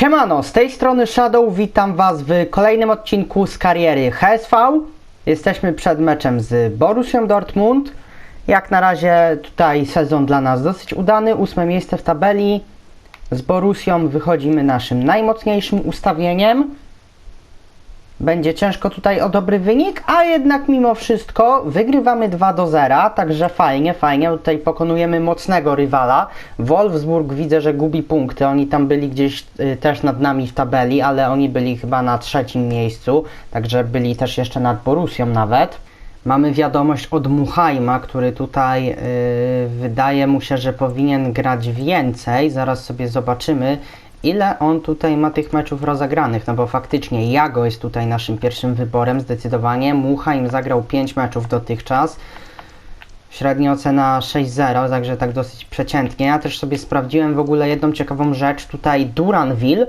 Siemano, z tej strony Shadow, witam Was w kolejnym odcinku z kariery HSV. Jesteśmy przed meczem z Borussią Dortmund. Jak na razie tutaj sezon dla nas dosyć udany, ósme miejsce w tabeli. Z Borussią wychodzimy naszym najmocniejszym ustawieniem. Będzie ciężko tutaj o dobry wynik, a jednak mimo wszystko wygrywamy 2 do 0, także fajnie, fajnie. Tutaj pokonujemy mocnego rywala. Wolfsburg widzę, że gubi punkty. Oni tam byli gdzieś y, też nad nami w tabeli, ale oni byli chyba na trzecim miejscu, także byli też jeszcze nad Borusią nawet. Mamy wiadomość od Muchajma, który tutaj yy, wydaje mu się, że powinien grać więcej. Zaraz sobie zobaczymy, ile on tutaj ma tych meczów rozegranych. No bo faktycznie Jago jest tutaj naszym pierwszym wyborem zdecydowanie. Muchajm zagrał 5 meczów dotychczas. Średnia ocena 6-0, także tak dosyć przeciętnie. Ja też sobie sprawdziłem w ogóle jedną ciekawą rzecz. Tutaj Duranville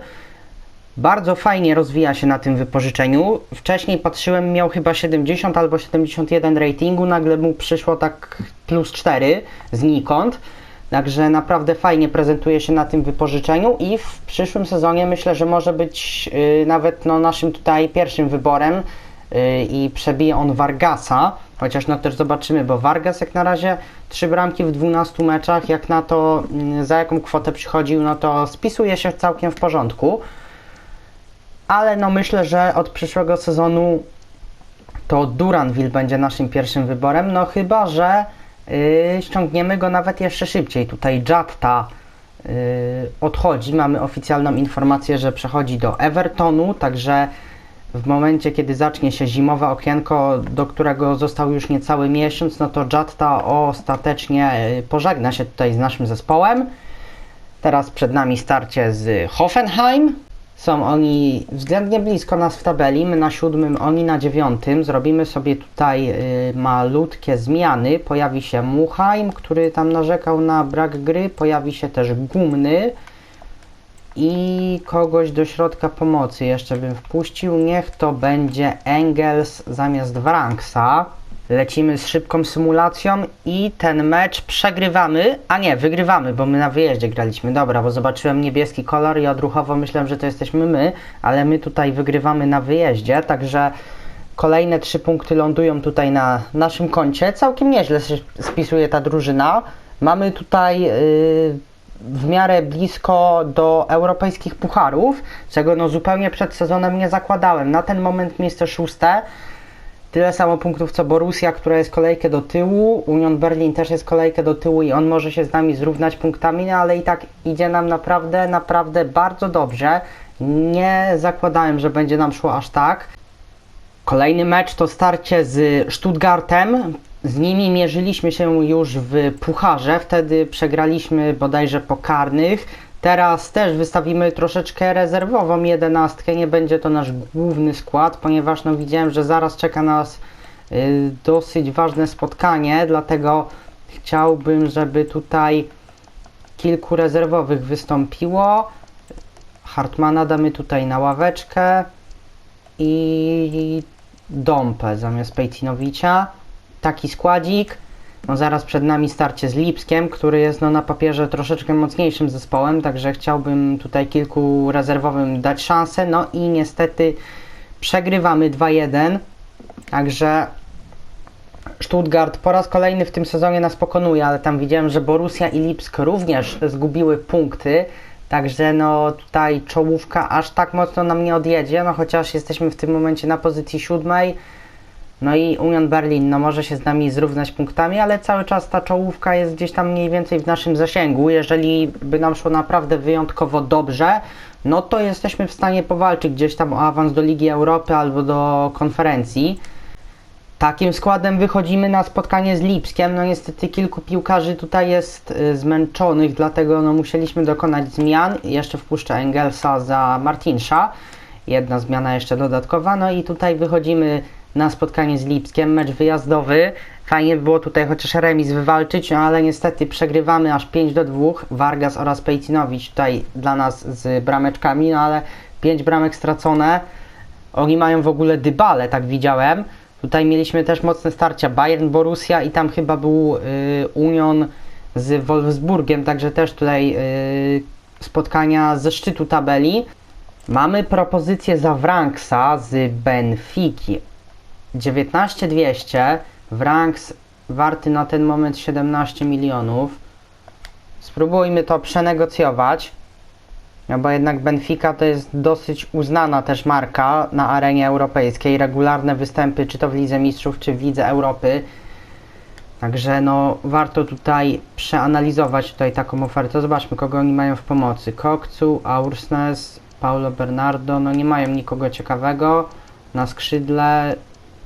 bardzo fajnie rozwija się na tym wypożyczeniu. Wcześniej patrzyłem, miał chyba 70 albo 71 ratingu, nagle mu przyszło tak plus 4 znikąd. Także naprawdę fajnie prezentuje się na tym wypożyczeniu i w przyszłym sezonie myślę, że może być yy, nawet no, naszym tutaj pierwszym wyborem yy, i przebije on Vargasa. Chociaż no też zobaczymy, bo Vargas jak na razie 3 bramki w 12 meczach, jak na to yy, za jaką kwotę przychodził, no to spisuje się całkiem w porządku ale no myślę, że od przyszłego sezonu to Duranville będzie naszym pierwszym wyborem, no chyba, że yy, ściągniemy go nawet jeszcze szybciej. Tutaj Jatta yy, odchodzi, mamy oficjalną informację, że przechodzi do Evertonu, także w momencie, kiedy zacznie się zimowe okienko, do którego został już niecały miesiąc, no to Jatta ostatecznie yy, pożegna się tutaj z naszym zespołem. Teraz przed nami starcie z Hoffenheim. Są oni względnie blisko nas w tabeli, my na siódmym, oni na dziewiątym. Zrobimy sobie tutaj y, malutkie zmiany. Pojawi się Muchheim, który tam narzekał na brak gry. Pojawi się też Gumny i kogoś do środka pomocy jeszcze bym wpuścił. Niech to będzie Engels zamiast Wranksa. Lecimy z szybką symulacją i ten mecz przegrywamy, a nie, wygrywamy, bo my na wyjeździe graliśmy. Dobra, bo zobaczyłem niebieski kolor i odruchowo myślałem, że to jesteśmy my, ale my tutaj wygrywamy na wyjeździe, także kolejne trzy punkty lądują tutaj na naszym koncie. Całkiem nieźle się spisuje ta drużyna. Mamy tutaj yy, w miarę blisko do europejskich pucharów, czego no zupełnie przed sezonem nie zakładałem. Na ten moment miejsce szóste. Tyle samo punktów co Borussia, która jest kolejkę do tyłu. Union Berlin też jest kolejkę do tyłu i on może się z nami zrównać punktami, no ale i tak idzie nam naprawdę, naprawdę bardzo dobrze. Nie zakładałem, że będzie nam szło aż tak. Kolejny mecz to starcie z Stuttgartem. Z nimi mierzyliśmy się już w pucharze, wtedy przegraliśmy bodajże po karnych. Teraz też wystawimy troszeczkę rezerwową jedenastkę, nie będzie to nasz główny skład, ponieważ no widziałem, że zaraz czeka nas y, dosyć ważne spotkanie, dlatego chciałbym, żeby tutaj kilku rezerwowych wystąpiło. Hartmana damy tutaj na ławeczkę i Dompę zamiast Pejcinowicza. Taki składzik. No zaraz przed nami starcie z Lipskiem, który jest no, na papierze troszeczkę mocniejszym zespołem, także chciałbym tutaj kilku rezerwowym dać szansę. No i niestety przegrywamy 2-1, także Stuttgart po raz kolejny w tym sezonie nas pokonuje, ale tam widziałem, że Borussia i Lipsk również zgubiły punkty. Także no tutaj czołówka aż tak mocno nam nie odjedzie, no chociaż jesteśmy w tym momencie na pozycji siódmej. No i Union Berlin no może się z nami zrównać punktami, ale cały czas ta czołówka jest gdzieś tam mniej więcej w naszym zasięgu. Jeżeli by nam szło naprawdę wyjątkowo dobrze, no to jesteśmy w stanie powalczyć gdzieś tam o awans do Ligi Europy albo do konferencji. Takim składem wychodzimy na spotkanie z Lipskiem. No niestety kilku piłkarzy tutaj jest y, zmęczonych, dlatego no musieliśmy dokonać zmian. Jeszcze wpuszczę Engelsa za Martinsza. Jedna zmiana jeszcze dodatkowa. No i tutaj wychodzimy na spotkanie z Lipskiem, mecz wyjazdowy. Fajnie by było tutaj chociaż remis wywalczyć, no ale niestety przegrywamy aż 5 do 2. Vargas oraz Pejcinowicz tutaj dla nas z brameczkami, no ale 5 bramek stracone. Oni mają w ogóle dybale, tak widziałem. Tutaj mieliśmy też mocne starcia Bayern, Borussia i tam chyba był y, Union z Wolfsburgiem, także też tutaj y, spotkania ze szczytu tabeli. Mamy propozycję za Wranksa z Benfiki. 19200. Wranks warty na ten moment 17 milionów. Spróbujmy to przenegocjować. No bo jednak Benfica to jest dosyć uznana też marka na arenie europejskiej. Regularne występy, czy to w Lidze Mistrzów, czy w Lidze Europy. Także no warto tutaj przeanalizować tutaj taką ofertę. Zobaczmy kogo oni mają w pomocy. Kokcu, Aursnes, Paulo Bernardo, no nie mają nikogo ciekawego. Na skrzydle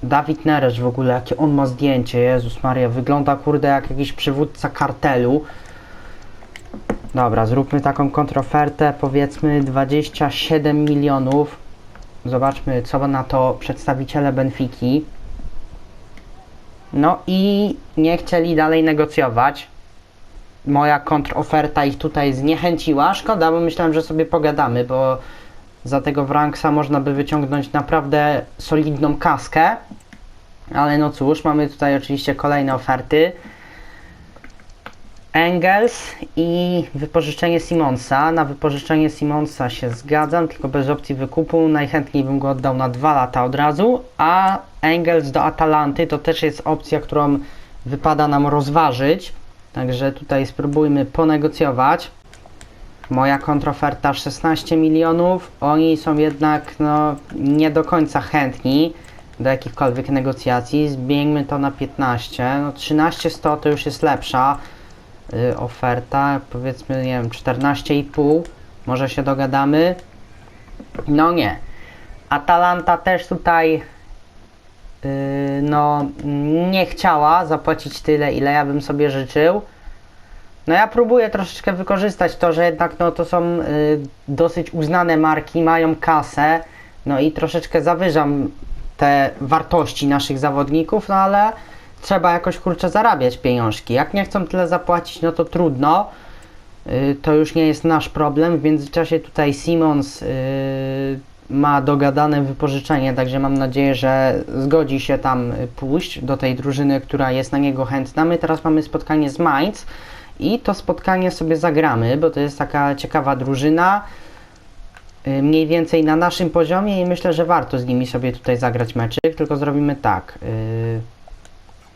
Dawid Neres w ogóle, jakie on ma zdjęcie, Jezus Maria, wygląda kurde jak jakiś przywódca kartelu. Dobra, zróbmy taką kontrofertę, powiedzmy 27 milionów. Zobaczmy, co na to przedstawiciele Benfiki. No i nie chcieli dalej negocjować. Moja kontroferta ich tutaj zniechęciła. Szkoda, bo myślałem, że sobie pogadamy, bo za tego Wranksa można by wyciągnąć naprawdę solidną kaskę. Ale no cóż, mamy tutaj oczywiście kolejne oferty. Engels i wypożyczenie Simonsa. Na wypożyczenie Simonsa się zgadzam, tylko bez opcji wykupu. Najchętniej bym go oddał na dwa lata od razu. A Engels do Atalanty to też jest opcja, którą wypada nam rozważyć. Także tutaj spróbujmy ponegocjować. Moja kontroferta 16 milionów. Oni są jednak no, nie do końca chętni do jakichkolwiek negocjacji. Zbieńmy to na 15. No 13 100 to już jest lepsza y, oferta. Powiedzmy, nie wiem, 14,5. Może się dogadamy. No nie. Atalanta też tutaj yy, no nie chciała zapłacić tyle, ile ja bym sobie życzył. No ja próbuję troszeczkę wykorzystać to, że jednak no, to są y, dosyć uznane marki, mają kasę, no i troszeczkę zawyżam te wartości naszych zawodników, no ale trzeba jakoś kurczę zarabiać pieniążki. Jak nie chcą tyle zapłacić, no to trudno. Y, to już nie jest nasz problem. W międzyczasie tutaj Simons y, ma dogadane wypożyczenie, także mam nadzieję, że zgodzi się tam y, pójść do tej drużyny, która jest na niego chętna. My teraz mamy spotkanie z Mainz i to spotkanie sobie zagramy, bo to jest taka ciekawa drużyna y, mniej więcej na naszym poziomie i myślę, że warto z nimi sobie tutaj zagrać meczyk, tylko zrobimy tak. Yy,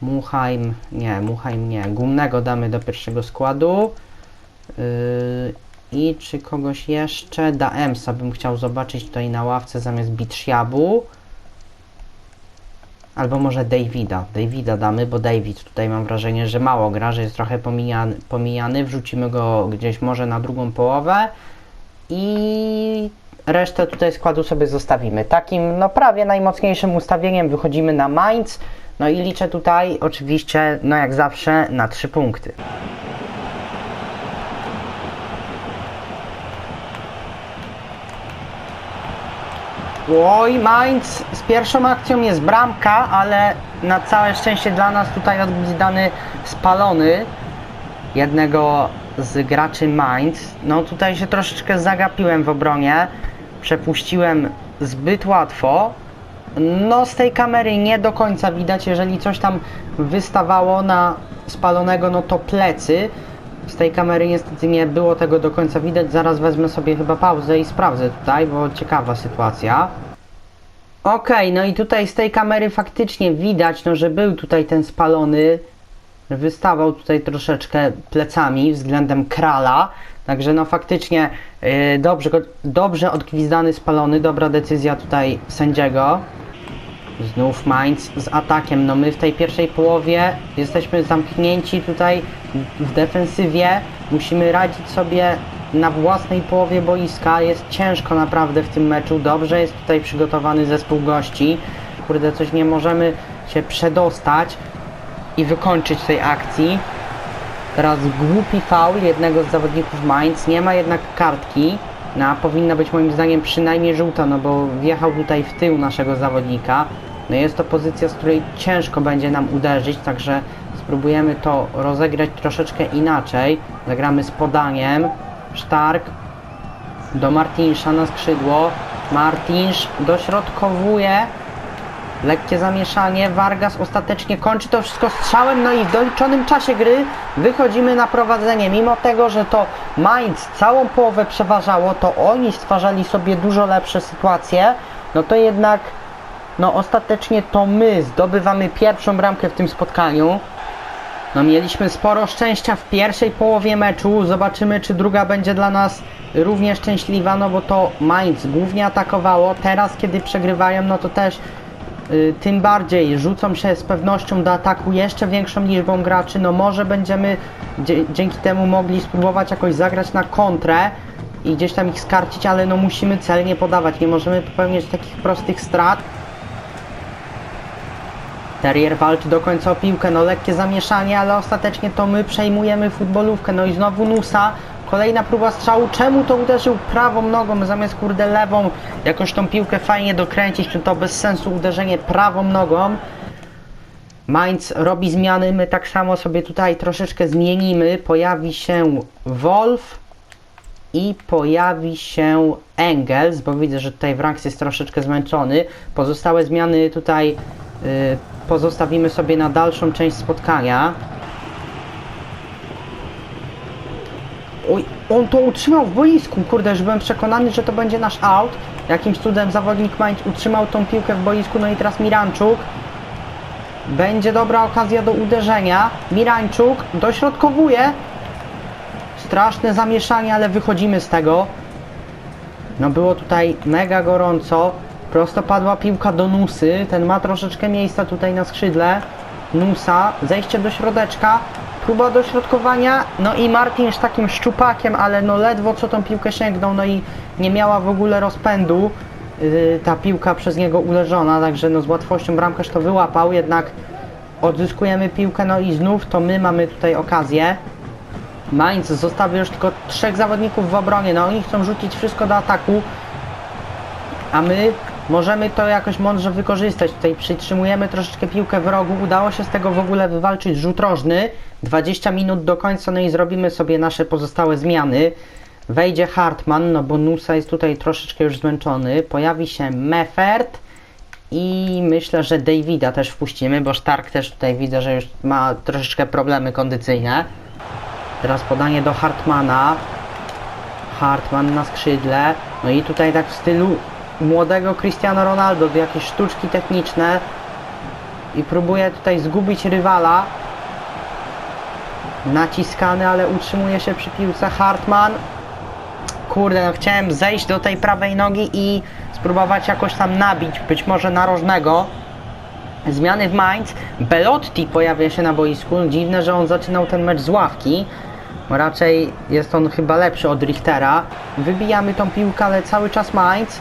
Muchheim, nie, Muchheim nie, Gumnego damy do pierwszego składu. Yy, I czy kogoś jeszcze? Daemsa bym chciał zobaczyć tutaj na ławce zamiast Bitrziabu. Albo może Davida. Davida damy, bo David tutaj mam wrażenie, że mało gra, że jest trochę pomijany. pomijany. Wrzucimy go gdzieś może na drugą połowę. I resztę tutaj składu sobie zostawimy. Takim no prawie najmocniejszym ustawieniem wychodzimy na Mainz. No i liczę tutaj oczywiście, no jak zawsze, na 3 punkty. Oj, Mainz z pierwszą akcją jest bramka, ale na całe szczęście dla nas tutaj odgwizdany spalony jednego z graczy Mainz. No tutaj się troszeczkę zagapiłem w obronie, przepuściłem zbyt łatwo. No z tej kamery nie do końca widać, jeżeli coś tam wystawało na spalonego, no to plecy. Z tej kamery niestety nie było tego do końca widać. Zaraz wezmę sobie chyba pauzę i sprawdzę tutaj, bo ciekawa sytuacja. Okej, no i tutaj z tej kamery faktycznie widać, no, że był tutaj ten spalony. Wystawał tutaj troszeczkę plecami względem krala. Także no faktycznie yy, dobrze, dobrze odgwizdany spalony, dobra decyzja tutaj sędziego. Znów Mainz z atakiem. No my w tej pierwszej połowie jesteśmy zamknięci tutaj w defensywie. Musimy radzić sobie na własnej połowie boiska. Jest ciężko naprawdę w tym meczu. Dobrze jest tutaj przygotowany zespół gości. Kurde, coś nie możemy się przedostać i wykończyć tej akcji. Teraz głupi faul jednego z zawodników Mainz. Nie ma jednak kartki. No, powinna być moim zdaniem przynajmniej żółta, no bo wjechał tutaj w tył naszego zawodnika. No jest to pozycja, z której ciężko będzie nam uderzyć, także spróbujemy to rozegrać troszeczkę inaczej. Zagramy z podaniem. Stark do Martinsza na skrzydło. Martinsz dośrodkowuje. Lekkie zamieszanie, Vargas ostatecznie kończy to wszystko strzałem, no i w doliczonym czasie gry wychodzimy na prowadzenie. Mimo tego, że to Mainz całą połowę przeważało, to oni stwarzali sobie dużo lepsze sytuacje, no to jednak no ostatecznie to my zdobywamy pierwszą bramkę w tym spotkaniu. No mieliśmy sporo szczęścia w pierwszej połowie meczu. Zobaczymy, czy druga będzie dla nas równie szczęśliwa, no bo to Mainz głównie atakowało. Teraz, kiedy przegrywają, no to też y, tym bardziej rzucą się z pewnością do ataku jeszcze większą liczbą graczy. No może będziemy dzie- dzięki temu mogli spróbować jakoś zagrać na kontrę i gdzieś tam ich skarcić, ale no musimy celnie podawać. Nie możemy popełniać takich prostych strat. Terrier walczy do końca o piłkę, no lekkie zamieszanie, ale ostatecznie to my przejmujemy futbolówkę. No i znowu Nusa, kolejna próba strzału. Czemu to uderzył prawą nogą zamiast kurde lewą? Jakoś tą piłkę fajnie dokręcić, czy to bez sensu uderzenie prawą nogą. Mainz robi zmiany, my tak samo sobie tutaj troszeczkę zmienimy. Pojawi się Wolf i pojawi się Engels, bo widzę, że tutaj Wranks jest troszeczkę zmęczony. Pozostałe zmiany tutaj pozostawimy sobie na dalszą część spotkania. Oj, on to utrzymał w boisku, kurde, już byłem przekonany, że to będzie nasz out. Jakimś cudem zawodnik Mainz utrzymał tą piłkę w boisku, no i teraz Miranczuk. Będzie dobra okazja do uderzenia. Mirańczuk dośrodkowuje. Straszne zamieszanie, ale wychodzimy z tego. No było tutaj mega gorąco. Prosto padła piłka do Nusy. Ten ma troszeczkę miejsca tutaj na skrzydle. Nusa, zejście do środeczka. Próba dośrodkowania. No i Martin z takim szczupakiem, ale no ledwo co tą piłkę sięgnął. No i nie miała w ogóle rozpędu. Yy, ta piłka przez niego uleżona, także no z łatwością bramkarz to wyłapał, jednak odzyskujemy piłkę, no i znów to my mamy tutaj okazję. Mainz zostawił już tylko trzech zawodników w obronie, no oni chcą rzucić wszystko do ataku, a my możemy to jakoś mądrze wykorzystać. Tutaj przytrzymujemy troszeczkę piłkę w rogu, udało się z tego w ogóle wywalczyć rzut rożny. 20 minut do końca, no i zrobimy sobie nasze pozostałe zmiany. Wejdzie Hartman, no bo Nusa jest tutaj troszeczkę już zmęczony. Pojawi się Meffert i myślę, że Davida też wpuścimy, bo Stark też tutaj widzę, że już ma troszeczkę problemy kondycyjne. Teraz podanie do Hartmana. Hartman na skrzydle. No i tutaj tak w stylu młodego Cristiano Ronaldo, jakieś sztuczki techniczne. I próbuje tutaj zgubić rywala. Naciskany, ale utrzymuje się przy piłce Hartman. Kurde, no chciałem zejść do tej prawej nogi i spróbować jakoś tam nabić, być może narożnego. Zmiany w Mainz. Belotti pojawia się na boisku. Dziwne, że on zaczynał ten mecz z ławki. Raczej jest on chyba lepszy od Richtera. Wybijamy tą piłkę, ale cały czas Mainz.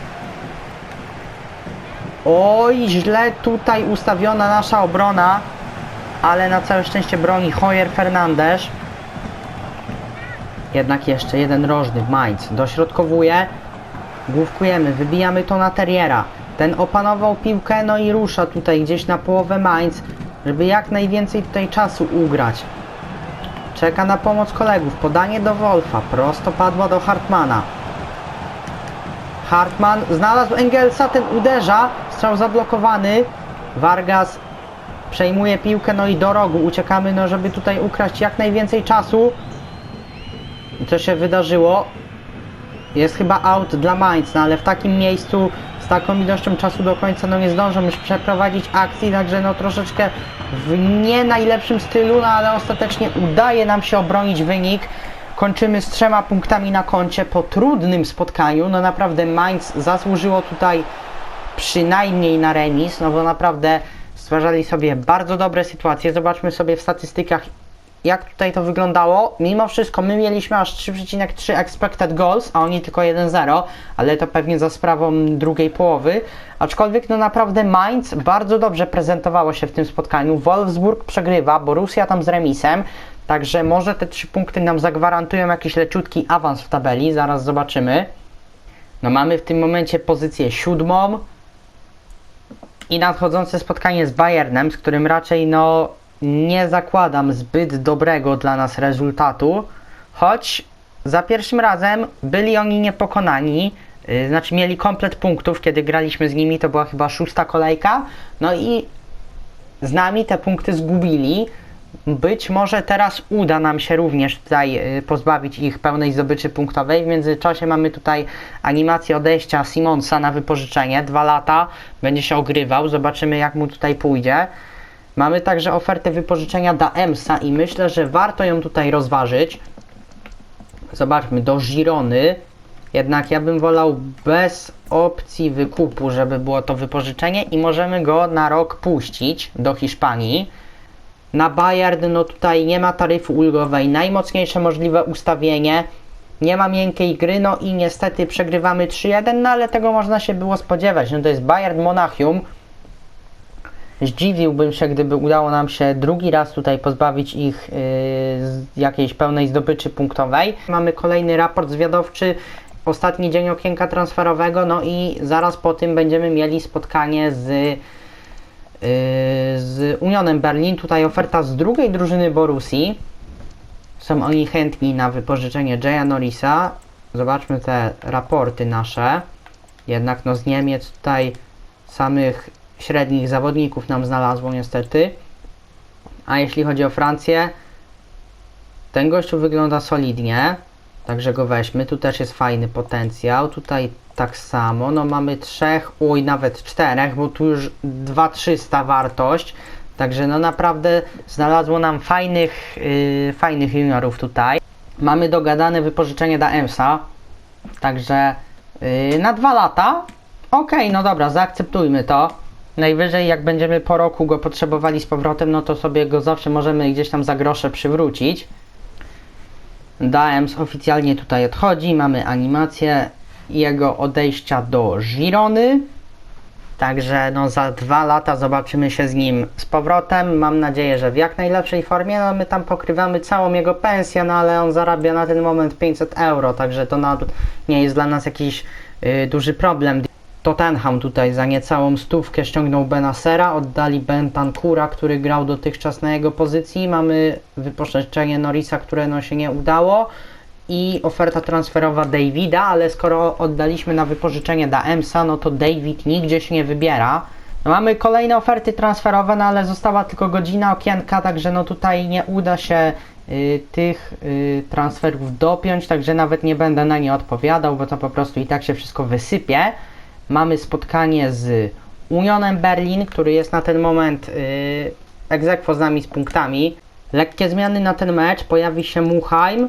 Oj, źle tutaj ustawiona nasza obrona. Ale na całe szczęście broni Hoyer Fernandez. Jednak jeszcze jeden rożny Mainz. Dośrodkowuje. Główkujemy, wybijamy to na Terriera. Ten opanował piłkę, no i rusza tutaj gdzieś na połowę Mainz, żeby jak najwięcej tutaj czasu ugrać. Czeka na pomoc kolegów. Podanie do Wolfa. Prosto padła do Hartmana. Hartman znalazł Engelsa, ten uderza. Strzał zablokowany. Vargas przejmuje piłkę, no i do rogu. Uciekamy, no żeby tutaj ukraść jak najwięcej czasu. I co się wydarzyło? Jest chyba out dla Mainz, no ale w takim miejscu z taką ilością czasu do końca no nie zdążą już przeprowadzić akcji, także no troszeczkę w nie najlepszym stylu, no ale ostatecznie udaje nam się obronić wynik. Kończymy z trzema punktami na koncie po trudnym spotkaniu. No naprawdę Mainz zasłużyło tutaj przynajmniej na remis, no bo naprawdę stwarzali sobie bardzo dobre sytuacje. Zobaczmy sobie w statystykach jak tutaj to wyglądało. Mimo wszystko my mieliśmy aż 3,3 expected goals, a oni tylko 1,0, ale to pewnie za sprawą drugiej połowy. Aczkolwiek no naprawdę Mainz bardzo dobrze prezentowało się w tym spotkaniu. Wolfsburg przegrywa, Borussia tam z remisem, także może te 3 punkty nam zagwarantują jakiś leciutki awans w tabeli, zaraz zobaczymy. No mamy w tym momencie pozycję siódmą i nadchodzące spotkanie z Bayernem, z którym raczej no nie zakładam zbyt dobrego dla nas rezultatu, choć za pierwszym razem byli oni niepokonani. Yy, znaczy mieli komplet punktów, kiedy graliśmy z nimi, to była chyba szósta kolejka. No i z nami te punkty zgubili. Być może teraz uda nam się również tutaj y, pozbawić ich pełnej zdobyczy punktowej. W międzyczasie mamy tutaj animację odejścia Simonsa na wypożyczenie. Dwa lata będzie się ogrywał. Zobaczymy jak mu tutaj pójdzie. Mamy także ofertę wypożyczenia Daemsa i myślę, że warto ją tutaj rozważyć. Zobaczmy, do Girony. Jednak ja bym wolał bez opcji wykupu, żeby było to wypożyczenie i możemy go na rok puścić do Hiszpanii. Na Bayern, no tutaj nie ma taryfy ulgowej, najmocniejsze możliwe ustawienie, nie ma miękkiej gry, no i niestety przegrywamy 3-1, no ale tego można się było spodziewać. No to jest Bayern Monachium. Zdziwiłbym się, gdyby udało nam się drugi raz tutaj pozbawić ich yy, jakiejś pełnej zdobyczy punktowej. Mamy kolejny raport zwiadowczy, ostatni dzień okienka transferowego, no i zaraz po tym będziemy mieli spotkanie z z Unionem Berlin. Tutaj oferta z drugiej drużyny Borusi. Są oni chętni na wypożyczenie Jaya Norrisa. Zobaczmy te raporty nasze. Jednak no z Niemiec tutaj samych średnich zawodników nam znalazło niestety. A jeśli chodzi o Francję, ten gościu wygląda solidnie. Także go weźmy. Tu też jest fajny potencjał. Tutaj tak samo. No mamy trzech, oj nawet czterech, bo tu już 2300 wartość. Także no naprawdę znalazło nam fajnych, yy, fajnych juniorów tutaj. Mamy dogadane wypożyczenie dla EMSA. Także yy, na dwa lata. Okej, no dobra, zaakceptujmy to. Najwyżej jak będziemy po roku go potrzebowali z powrotem, no to sobie go zawsze możemy gdzieś tam za grosze przywrócić. Daems oficjalnie tutaj odchodzi, mamy animację jego odejścia do Girony. Także no za dwa lata zobaczymy się z nim z powrotem. Mam nadzieję, że w jak najlepszej formie. No my tam pokrywamy całą jego pensję, no ale on zarabia na ten moment 500 euro, także to nie jest dla nas jakiś y, duży problem. Tottenham tutaj za niecałą stówkę ściągnął Benasera, oddali Bentancura, który grał dotychczas na jego pozycji. Mamy wypożyczenie Norisa, które no się nie udało i oferta transferowa Davida, ale skoro oddaliśmy na wypożyczenie da Emsa, no to David nigdzie się nie wybiera. No mamy kolejne oferty transferowe, no ale została tylko godzina okienka, także no tutaj nie uda się y, tych y, transferów dopiąć, także nawet nie będę na nie odpowiadał, bo to po prostu i tak się wszystko wysypie. Mamy spotkanie z Unionem Berlin, który jest na ten moment y, z nami z punktami. Lekkie zmiany na ten mecz, pojawi się Muheim,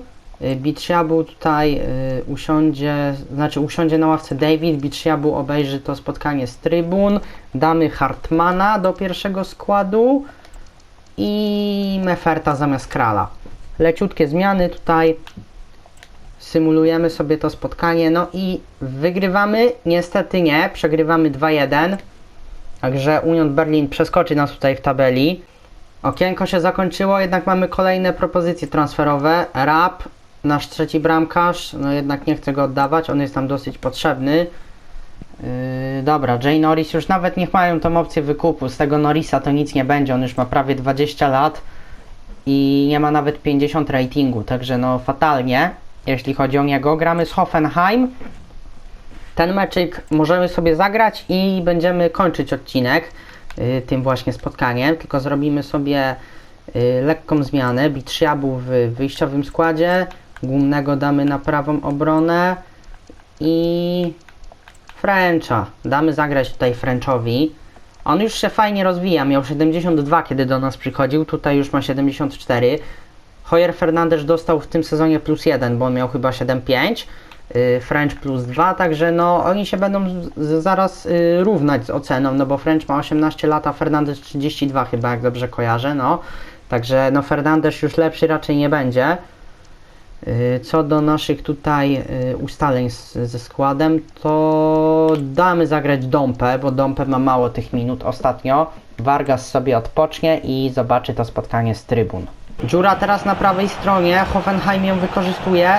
Bitrzabu tutaj y, usiądzie, znaczy usiądzie na ławce David, Bitrzabu obejrzy to spotkanie z trybun, damy Hartmana do pierwszego składu i Meferta zamiast Krala. Leciutkie zmiany tutaj, symulujemy sobie to spotkanie, no i wygrywamy, niestety nie, przegrywamy 2-1, także Union Berlin przeskoczy nas tutaj w tabeli. Okienko się zakończyło, jednak mamy kolejne propozycje transferowe. Rap, nasz trzeci bramkarz, no jednak nie chcę go oddawać, on jest tam dosyć potrzebny. Yy, dobra, Jay Norris już nawet niech mają tą opcję wykupu. Z tego Norrisa to nic nie będzie, on już ma prawie 20 lat i nie ma nawet 50 ratingu, także no fatalnie, jeśli chodzi o niego. Gramy z Hoffenheim. Ten meczyk możemy sobie zagrać i będziemy kończyć odcinek y, tym właśnie spotkaniem, tylko zrobimy sobie y, lekką zmianę. Bitrzabu w wyjściowym składzie, Gumnego damy na prawą obronę i Frencha. Damy zagrać tutaj Frenchowi. On już się fajnie rozwija, miał 72 kiedy do nas przychodził, tutaj już ma 74. Hoyer Fernandez dostał w tym sezonie plus 1, bo on miał chyba 7,5. y, French plus 2, także no oni się będą zaraz y, równać z oceną, no bo French ma 18 lat, a Fernandez 32 chyba, jak dobrze kojarzę, no. Także no Fernandez już lepszy raczej nie będzie. Y, Co do naszych tutaj y, ustaleń z, ze składem, to damy zagrać Dompę, bo Dompę ma mało tych minut ostatnio. Vargas sobie odpocznie i zobaczy to spotkanie z trybun. Dziura teraz na prawej stronie, Hoffenheim ją wykorzystuje.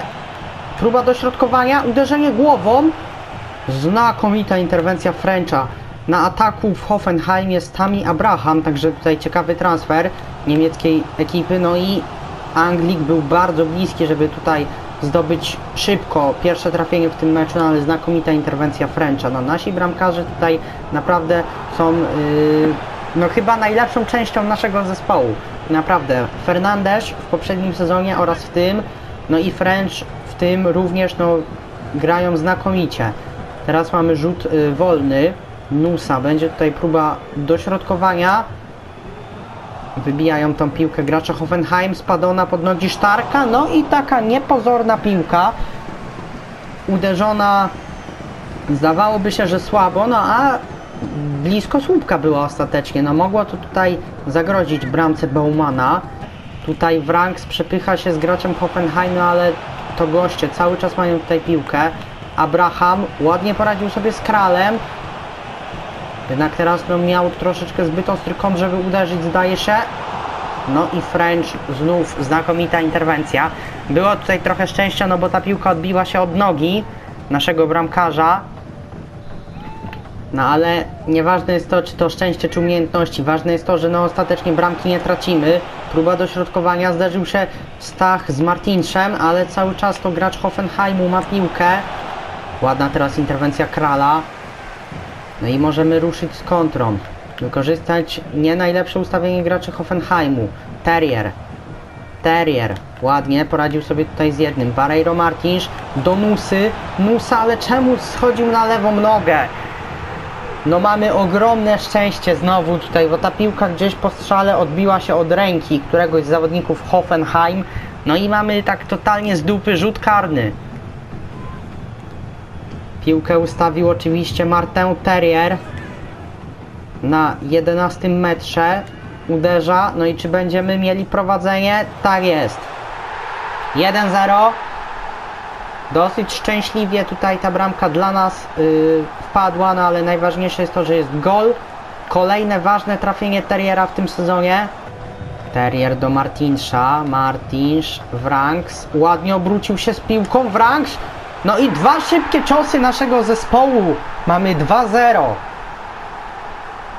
Próba dośrodkowania, uderzenie głową. Znakomita interwencja Frencha. Na ataku w Hoffenheim jest Tami Abraham, także tutaj ciekawy transfer niemieckiej ekipy. No i Anglik był bardzo bliski, żeby tutaj zdobyć szybko pierwsze trafienie w tym meczu, no ale znakomita interwencja Frencha. No nasi bramkarze tutaj naprawdę są yy, no chyba najlepszą częścią naszego zespołu. Naprawdę, Fernandes w poprzednim sezonie oraz w tym, no i French w tym również no grają znakomicie. Teraz mamy rzut y, wolny. Nusa, będzie tutaj próba dośrodkowania. Wybijają tą piłkę gracze Hoffenheim, spadona pod nogi Sztarka, no i taka niepozorna piłka. Uderzona, zdawałoby się, że słabo, no a blisko słupka była ostatecznie. No mogło to tutaj zagrozić bramce Baumana. Tutaj Wranks przepycha się z graczem Hoffenheimu, ale to goście cały czas mają tutaj piłkę. Abraham ładnie poradził sobie z Kralem. Jednak teraz no, miał troszeczkę zbyt ostry kąt, żeby uderzyć, zdaje się. No i French znów znakomita interwencja. Było tutaj trochę szczęścia, no bo ta piłka odbiła się od nogi naszego bramkarza. No ale nieważne jest to, czy to szczęście, czy umiejętności. Ważne jest to, że no ostatecznie bramki nie tracimy. Próba dośrodkowania, zderzył się Stach z Martinszem, ale cały czas to gracz Hoffenheimu ma piłkę. Ładna teraz interwencja Krala. No i możemy ruszyć z kontrą. Wykorzystać nie najlepsze ustawienie graczy Hoffenheimu. Terrier. Terrier. Ładnie poradził sobie tutaj z jednym. Barreiro Martins do Nusy. Nusa, ale czemu schodził na lewą nogę? No mamy ogromne szczęście znowu tutaj, bo ta piłka gdzieś po strzale odbiła się od ręki któregoś z zawodników Hoffenheim. No i mamy tak totalnie z dupy rzut karny. Piłkę ustawił oczywiście Martin Terrier na 11 metrze. Uderza, no i czy będziemy mieli prowadzenie? Tak jest. 1-0. Dosyć szczęśliwie tutaj ta bramka dla nas yy, wpadła, no ale najważniejsze jest to, że jest gol. Kolejne ważne trafienie Terriera w tym sezonie. Terrier do Martinsza, Martins, Wranks, ładnie obrócił się z piłką, Wranks, no i dwa szybkie ciosy naszego zespołu, mamy 2-0.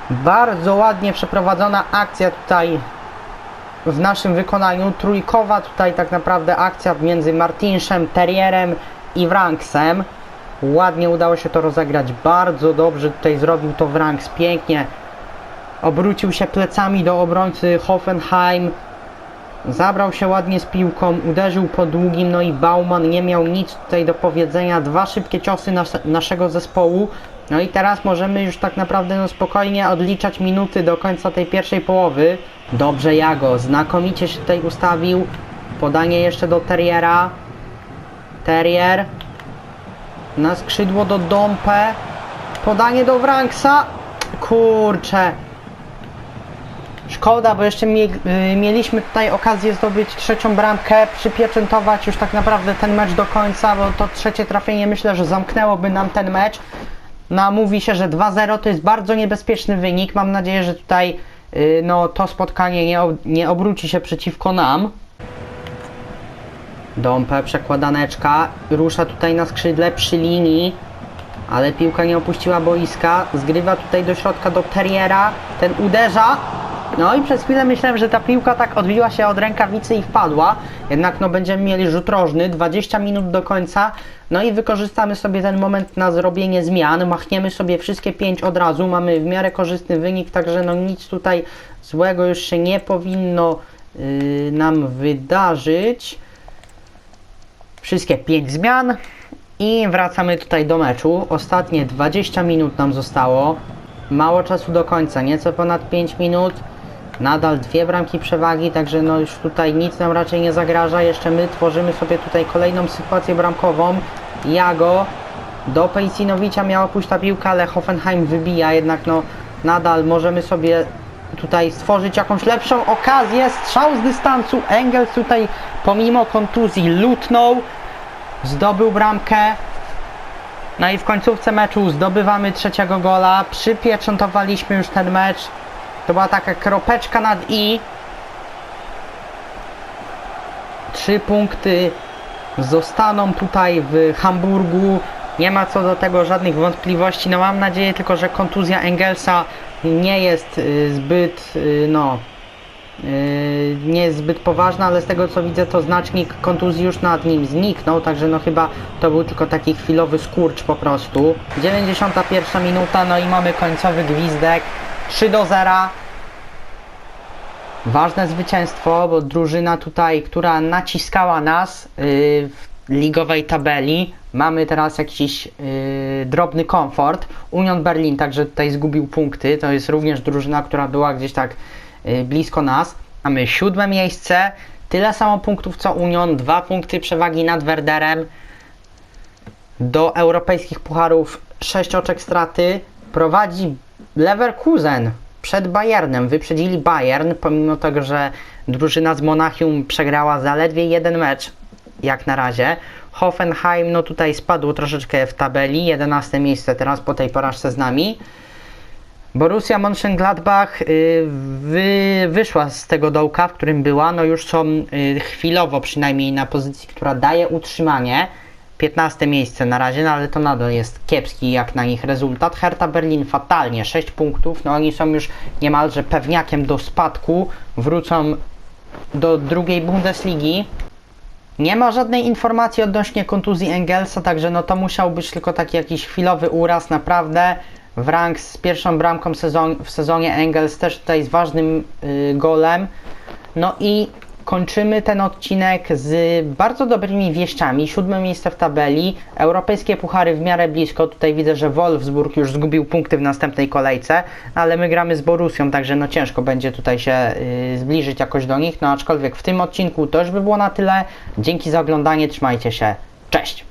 Bardzo ładnie przeprowadzona akcja tutaj w naszym wykonaniu, trójkowa tutaj tak naprawdę akcja między Martinszem, Terrierem i Wranksem. Ładnie udało się to rozegrać, bardzo dobrze tutaj zrobił to Wranks, pięknie obrócił się plecami do obrońcy Hoffenheim, zabrał się ładnie z piłką, uderzył po długim, no i Bauman nie miał nic tutaj do powiedzenia, dwa szybkie ciosy nas naszego zespołu, no i teraz możemy już tak naprawdę no spokojnie odliczać minuty do końca tej pierwszej połowy. Dobrze Jago, znakomicie się tutaj ustawił, podanie jeszcze do Terriera, Terrier, na skrzydło do Dompe, podanie do Wranksa, kurcze, Szkoda, bo jeszcze y, mieliśmy tutaj okazję zdobyć trzecią bramkę, przypieczętować już tak naprawdę ten mecz do końca, bo to trzecie trafienie myślę, że zamknęłoby nam ten mecz. No, mówi się, że 2-0 to jest bardzo niebezpieczny wynik. Mam nadzieję, że tutaj y, no, to spotkanie nie, nie obróci się przeciwko nam. Dąpę, przekładaneczka, rusza tutaj na skrzydle przy linii, ale piłka nie opuściła boiska. Zgrywa tutaj do środka do Terriera, ten uderza, no i przez chwilę myślałem, że ta piłka tak odbiła się od rękawicy i wpadła. Jednak no będziemy mieli rzut rożny, 20 minut do końca. No i wykorzystamy sobie ten moment na zrobienie zmian. Machniemy sobie wszystkie 5 od razu. Mamy w miarę korzystny wynik, także no nic tutaj złego już się nie powinno yy, nam wydarzyć. Wszystkie 5 zmian. I wracamy tutaj do meczu. Ostatnie 20 minut nam zostało. Mało czasu do końca, nieco ponad 5 minut. Nadal dwie bramki przewagi, także no już tutaj nic nam raczej nie zagraża. Jeszcze my tworzymy sobie tutaj kolejną sytuację bramkową. Jago do Pejcinowicza miała pójść ta piłka, ale Hoffenheim wybija, jednak no nadal możemy sobie tutaj stworzyć jakąś lepszą okazję. Strzał z dystansu. Engels tutaj pomimo kontuzji lutnął. Zdobył bramkę. No i w końcówce meczu zdobywamy trzeciego gola. Przypieczętowaliśmy już ten mecz. To była taka kropeczka nad i. Trzy punkty zostaną tutaj w Hamburgu. Nie ma co do tego żadnych wątpliwości. No mam nadzieję tylko, że kontuzja Engelsa nie jest y, zbyt, y, no, Yy, nie jest zbyt poważna, ale z tego co widzę to znacznik kontuzji już nad nim zniknął, także no chyba to był tylko taki chwilowy skurcz po prostu. 91 minuta, no i mamy końcowy gwizdek 3 do 0. Ważne zwycięstwo, bo drużyna tutaj, która naciskała nas yy, w ligowej tabeli, mamy teraz jakiś yy, drobny komfort. Union Berlin także tutaj zgubił punkty, to jest również drużyna, która była gdzieś tak yy, blisko nas. Mamy siódme miejsce, tyle samo punktów co Union, dwa punkty przewagi nad Werderem. Do europejskich pucharów 6 oczek straty prowadzi Leverkusen przed Bayernem. Wyprzedzili Bayern, pomimo tego, że drużyna z Monachium przegrała zaledwie jeden mecz, jak na razie. Hoffenheim, no tutaj spadło troszeczkę w tabeli, 11 miejsce teraz po tej porażce z nami. Borussia Mönchengladbach y, wy, wyszła z tego dołka, w którym była, no już są y, chwilowo przynajmniej na pozycji, która daje utrzymanie. 15 miejsce na razie, no ale to nadal jest kiepski jak na nich rezultat. Hertha Berlin fatalnie, 6 punktów, no oni są już niemalże pewniakiem do spadku, wrócą do drugiej Bundesligi. Nie ma żadnej informacji odnośnie kontuzji Engelsa, także no to musiał być tylko taki jakiś chwilowy uraz, naprawdę. W rank z pierwszą bramką sezon, w sezonie Engels też tutaj z ważnym y, golem. No i kończymy ten odcinek z bardzo dobrymi wieściami. Siódme miejsce w tabeli, europejskie puchary w miarę blisko. Tutaj widzę, że Wolfsburg już zgubił punkty w następnej kolejce, ale my gramy z Borusią, także no ciężko będzie tutaj się y, zbliżyć jakoś do nich. No aczkolwiek w tym odcinku to już by było na tyle. Dzięki za oglądanie, trzymajcie się. Cześć!